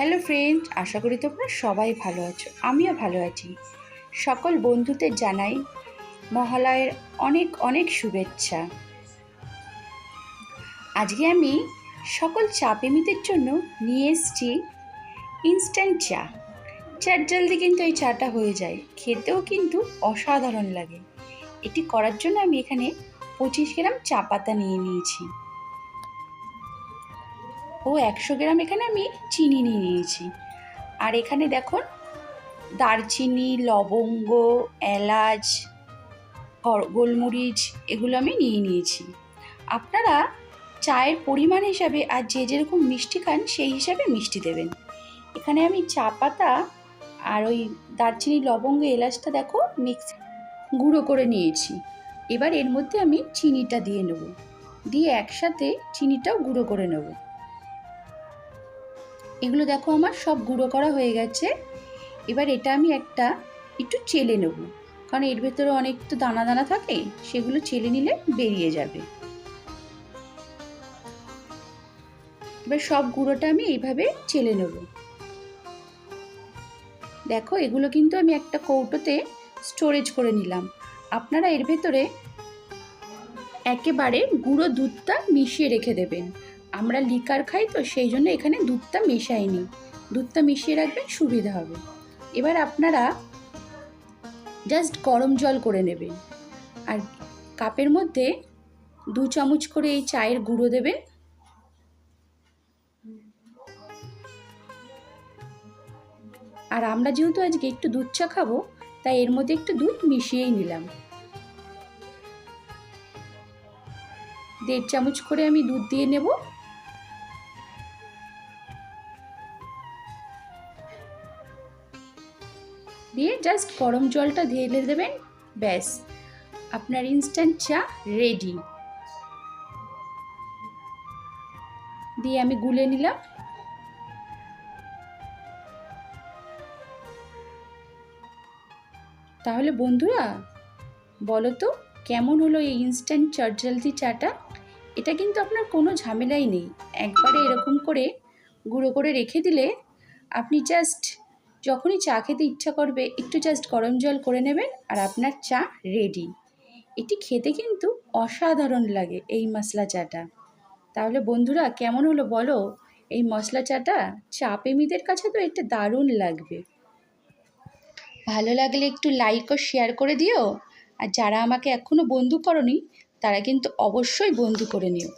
Hello friend, আশা করি তোমরা সবাই ভালো আছো, আমিও ভালো আছি। সকল বন্ধুদের জানাই মহালয়ের অনেক অনেক শুভেচ্ছা। আজকে আমি সকল চা প্রেমীদের জন্য নিয়ে এসেছি ইনস্ট্যান্ট চা। চার জলদি কিন্তু এই চাটা হয়ে যায়, খেতেও কিন্তু অসাধারণ লাগে। এটি করার জন্য আমি এখানে পঁচিশ গ্রাম চা পাতা নিয়ে নিয়েছি। ও একশো গ্রাম এখানে আমি চিনি নিয়ে নিয়েছি। আর এখানে দেখুন দারচিনি, লবঙ্গ, এলাচ গোলমরিচ এগুলো আমি নিয়ে নিয়েছি। আপনারা চায়ের পরিমাণ হিসাবে আর যে যেরকম মিষ্টি খান সেই হিসাবে মিষ্টি দেবেন। এখানে আমি চা পাতা আর ওই দারচিনি, লবঙ্গ, এলাচটা দেখো মিক্স গুঁড়ো করে নিয়েছি। এবার এর মধ্যে আমি চিনিটা দিয়ে নেব। দিয়ে একসাথে চিনিটাও গুঁড়ো করে নেব। এগুলো দেখো আমার, সব গুঁড়ো করা হয়ে গেছে। এবার এটা আমি একটা একটু চেলে নেব। কারণ এর ভেতরে অনেক তো দানা দানা থাকে, সেগুলো চেলে নিলে বেরিয়ে যাবে। এবার সব গুঁড়োটা আমি এইভাবে চেলে নেব। দেখো, এগুলো কিন্তু আমি একটা কৌটোতে স্টোরেজ করে নিলাম। আপনারা এর ভেতরে একেবারে গুঁড়ো দুধটা মিশিয়ে রেখে দেবেন। আমরা লিকার খাই তো সেই জন্য এখানে দুধটা মেশাই মেশাইনি। দুধটা মিশিয়ে রাখবেন, সুবিধা হবে। এবার আপনারা জাস্ট গরম জল করে নেবেন। আর কাপের মধ্যে দু চামচ করে এই চায়ের গুঁড়ো দেবেন। আর আমরা যেহেতু আজকে একটু দুধ চা খাব, তাই এর মধ্যে একটু দুধ মিশিয়েই নিলাম। দেড় চামচ করে আমি দুধ দিয়ে নেব। দিয়ে জাস্ট গরম জলটা ঢেলে দেবেন, ব্যাস। আপনার ইনস্ট্যান্ট চা রেডি দিয়ে আমি গুলে নিলাম। তাহলে বন্ধুরা, বলো তো, কেমন হলো এই ইনস্ট্যান্ট চটজলদি চাটা? এটা কিন্তু আপনার কোনো ঝামেলাই নেই। একবারে এরকম করে গুঁড়ো করে রেখে দিলে আপনি জাস্ট যখনই চা খেতে ইচ্ছা করবে, একটু জাস্ট গরম জল করে নেবেন আর আপনার চা রেডি এটি খেতে কিন্তু অসাধারণ লাগে এই মশলা চাটা। তাহলে বন্ধুরা, কেমন হলো বলো? এই মশলা চাটা চা প্রেমীদের কাছে তো এটা দারুণ লাগবে। ভালো লাগলে একটু লাইক ও শেয়ার করে দিও। আর যারা আমাকে এখনও বন্ধু করনি, তারা কিন্তু অবশ্যই বন্ধু করে নিও।